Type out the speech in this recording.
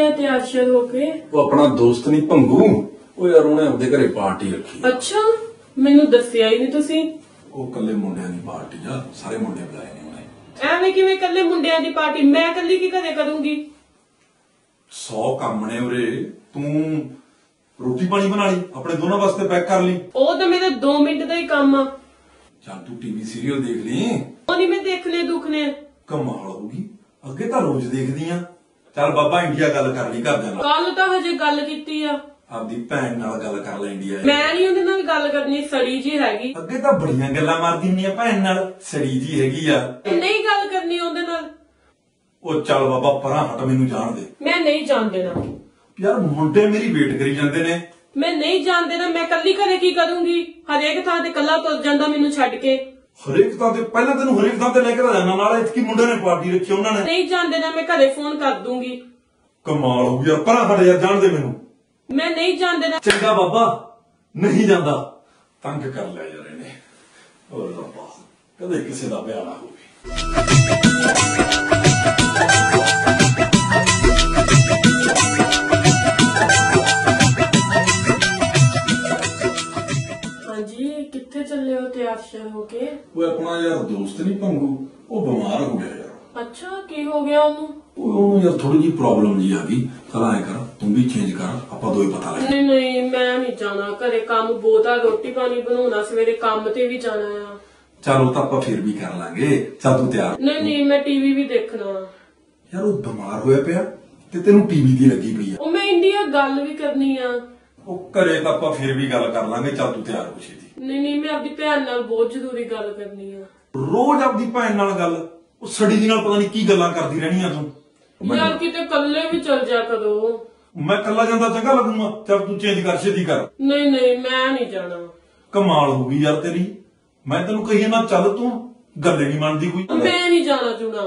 ਆ ਤਿਆਰ ਸ਼ਿਆਰ ਹੋ ਕੇ? ਉਹ ਆਪਣਾ ਦੋਸਤ ਨਹੀਂ ਭੰਗੂ। ਉਹ ਯਾਰ ਉਹਨੇ ਆਪਦੇ ਘਰੇ ਪਾਰਟੀ ਰੱਖੀ ਅੱਛਾ ਮੈਨੂੰ ਦੱਸਿਆ ਹੀ ਨਹੀਂ ਤੁਸੀਂ। ਉਹ ਕੱਲੇ ਮੁੰਡਿਆਂ ਦੀ ਪਾਰਟੀ ਆ ਸਾਰੇ ਮੁੰਡੇ ਬੁਲਾਏ ਨੇ ਉਹਨੇ। ਐਵੇਂ ਕਿਵੇਂ ਇਕੱਲੇ ਮੁੰਡਿਆਂ ਦੀ ਪਾਰਟੀ? ਮੈਂ ਇਕੱਲੀ ਕੀ ਕਦੇ ਕਰੂੰਗੀ? 100 ਕੰਮ ਨੇ ਉਰੇ। ਤੂੰ ਰੋਟੀ ਪਾਣੀ ਬਣਾ ਲਈ ਆਪਣੇ ਦੋਨਾਂ ਵਾਸਤੇ ਪੈਕ ਕਰ ਲਈ। ਉਹ ਤਾਂ ਮੇਰੇ 2 ਮਿੰਟ ਦਾ ਹੀ ਕੰਮ ਆ। ਚੱਲ ਤੂੰ ਟੀਵੀ ਸੀਰੀਅਲ ਦੇਖ ਲਈ। ਉਹ ਨਹੀਂ ਮੈਂ ਦੇਖਨੇ ਦੁਖਨੇ ਕਮਾਲ ਹੋਊਗੀ। ਅੱਗੇ ਤਾਂ ਰੋਜ਼ ਦੇਖਦੀ ਆ। ਚੱਲ ਬਾਬਾ ਇੰਡੀਆ ਗੱਲ ਕਰ ਲਈ ਘਰਦਿਆਂ ਨਾਲ। ਕੱਲ ਤਾਂ ਹਜੇ ਗੱਲ ਕੀਤੀ ਆ। ਆਪਦੀ ਭੈਣ ਨਾਲ ਗੱਲ ਕਰ ਲੈ ਇੰਡੀਆ ਦੀ। ਮੈਂ ਨਹੀਂ ਉਹਦੇ ਨਾਲ ਗੱਲ ਕਰਨੀ ਸੜੀ ਜੀ ਹੈਗੀ। ਅੱਗੇ ਤਾਂ ਬੜੀਆਂ ਗੱਲਾਂ ਮਾਰਦੀ ਹੁੰਦੀ ਆ ਭੈਣ ਨਾਲ ਸੜੀ ਜੀ ਹੈਗੀ ਆ। ਨਹੀਂ ਗੱਲ ਕਰਨੀ ਉਹਦੇ ਨਾਲ। ਉਹ ਚੱਲ ਬਾਬਾ ਪਰਾਂ ਹਟ ਮੈਨੂੰ ਜਾਣ ਦੇ। ਮੈਂ ਨਹੀਂ ਜਾਣ ਦੇਣਾ। ਯਾਰ ਮੁੰਡੇ ਮੇਰੀ ਵੇਟ ਕਰੀ ਜਾਂਦੇ ਨੇ। ਮੈਂ ਨਹੀਂ ਜਾਣ ਦੇਣਾ ਮੈਂ ਕੱਲੀ ਘਰੇ ਕੀ ਕਰੂੰਗੀ? ਹਰੇਕ ਥਾਂ ਤੇ ਕੱਲਾ ਤੁਰ ਜਾਂਦਾ ਮੈਨੂੰ ਛੱਡ ਕੇ। ਹਰੇਕ ਥਾਂ ਤੇ ਪਹਿਲਾਂ ਤੈਨੂੰ ਹਰੇਕ ਥਾਂ ਤੇ ਲੈ ਕੇ ਜਾਣਾ ਨਾਲ ਇਤਕੀ ਮੁੰਡੇ ਨੇ ਪਾਰਟੀ ਰੱਖੀ ਉਹਨਾਂ ਨੇ? ਨਹੀਂ ਜਾਣ ਦੇਣਾ ਮੈਂ ਘਰੇ ਫੋਨ ਕਰ ਦੂੰਗੀ। ਕਮਾਲ ਹੋ ਯਾਰ ਪਰਾਂ ਹਟ ਯਾਰ ਜਾਣ ਦੇ ਮੈਨੂੰ। ਮੈਂ ਨਹੀਂ ਜਾਣ ਦੇਣਾ ਚੰਗਾ ਬਾਬਾ ਨਹੀਂ ਜਾਂਦਾ। ਤੰਗ ਕਰ ਲਿਆ ਯਾਰ ਇਹਨੇ। ਓ ਰੱਬਾ ਕਦੇ ਕਿਸੇ ਦਾ ਨਾ ਹੋਵੇ। ਕਿੱਥੇ ਚੱਲੇ ਹੋ ਤਿਆਰ ਸ਼ਿਆਰ ਹੋ ਕੇ? ਉਹ ਆਪਣਾ ਯਾਰ ਦੋਸਤ ਨਹੀਂ ਭੰਗੂ ਉਹ ਬਿਮਾਰ ਹੋ ਗਿਆ ਯਾਰ। ਅੱਛਾ ਕੀ ਹੋ ਗਿਆ ਉਹਨੂੰ? ਉਹ ਉਹਨੂੰ ਯਾਰ ਥੋੜੀ ਜੀ ਪ੍ਰੋਬਲਮ ਜੀ ਆ ਗਈ। ਚਲ ਐ ਕਰ ਤੂੰ ਵੀ ਚੇਂਜ ਕਰ ਆਪਾਂ ਦੋਏ ਪਤਾ ਲੈ ਨਹੀਂ ਨਹੀਂ ਮੈਂ ਨਹੀਂ ਜਾਣਾ ਘਰੇ। ਕੰਮ ਬਹੁਤ ਰੋਟੀ ਪਾਣੀ ਬਣਾਉਣਾ ਸਵੇਰੇ ਕੰਮ ਤੇ ਵੀ ਜਾਣਾ ਆ। ਚਲ ਉਹ ਤਾਂ ਆਪਾਂ ਫਿਰ ਵੀ ਕਰ ਲਾਂਗੇ। ਚੱਲ ਤੂੰ ਤਿਆਰ। ਨਹੀਂ ਨਹੀਂ ਮੈਂ ਟੀਵੀ ਵੀ ਦੇਖਣਾ ਯਾਰ ਉਹ ਬਿਮਾਰ ਹੋਇਆ ਪਿਆ ਤੇ ਤੈਨੂੰ ਟੀਵੀ ਦੀ ਲੱਗੀ ਪਈ ਆ। ਉਹ ਮੈਂ ਇੰਡੀਆ ਗੱਲ ਵੀ ਕਰਨੀ ਆ। ਉਹ ਘਰੇ ਤਾਂ ਆਪਾਂ ਫਿਰ ਵੀ ਗੱਲ ਕਰ ਲਾਂਗੇ ਚੱਲ ਤੂੰ ਤਿਆਰ ਹੋ ਛੇਤੀ। ਨਹੀਂ ਨਹੀਂ ਮੈਂ ਆਪਣੀ ਭੈਣ ਨਾਲ ਬਹੁਤ ਜ਼ਰੂਰੀ ਗੱਲ ਕਰਨੀ ਆ। ਰੋਜ਼ ਆਪਦੀ ਭੈਣ ਨਾਲ ਗੱਲ ਉਹ ਸੜੀ ਦੀ ਨਾਲ ਪਤਾ ਨਹੀਂ ਕੀ ਗੱਲਾਂ ਕਰਦੀ ਰਹਿਣੀਆਂ ਤੂੰ। ਯਾਰ ਕਿਤੇ ਇਕੱਲੇ ਵੀ ਚੱਲ ਜਾ ਕਰੋ। ਮੈਂ ਕੱਲਾ ਜਾਂਦਾ ਚੰਗਾ ਲੱਗੂਗਾ ਚੱਲ ਤੂੰ ਚੇਂਜ ਕਰ ਛੇਤੀ ਕਰ। ਨਹੀਂ ਨਹੀਂ ਮੈਂ ਨਹੀਂ ਜਾਣਾ। ਕਮਾਲ ਹੋ ਗਈ ਯਾਰ ਤੇਰੀ। ਮੈਂ ਤੈਨੂੰ ਕਹੀ ਨਾ ਚੱਲ ਤੂੰ ਗੱਲੇ ਨਹੀਂ ਮੰਨਦੀ ਕੋਈ। ਮੈਂ ਨਹੀਂ ਜਾਣਾ ਚੁਣਾ